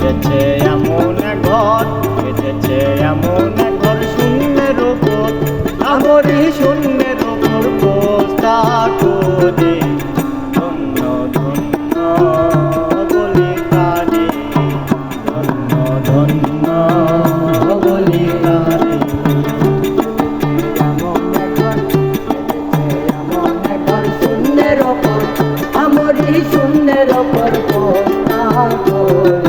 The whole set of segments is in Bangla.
বেঁধেছে এমন ঘর, বেঁধেছে এমন ঘর শূন্যের ওপর। আমরি শূন্যের ওপর পোস্তা করে, ধন্য ধন্য বলি তারে ধন্য ধন্য বলি তারে শূন্যের ওপর, আমরি শূন্যের ওপর পোস্তা করে।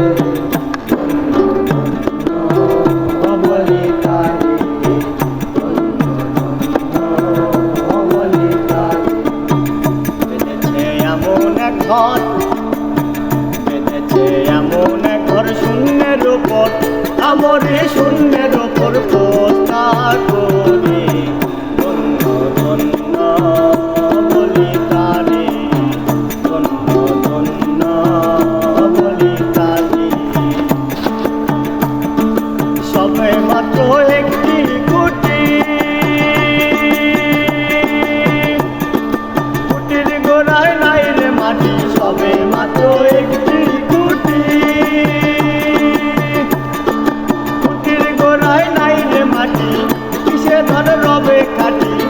আমরে শূন্যের ওপর পোস্তা করে। ধন্য ধন্য বলি তারে ধন্য ধন্য বলি তারে সবে মাত্র একটি রবে কাটি।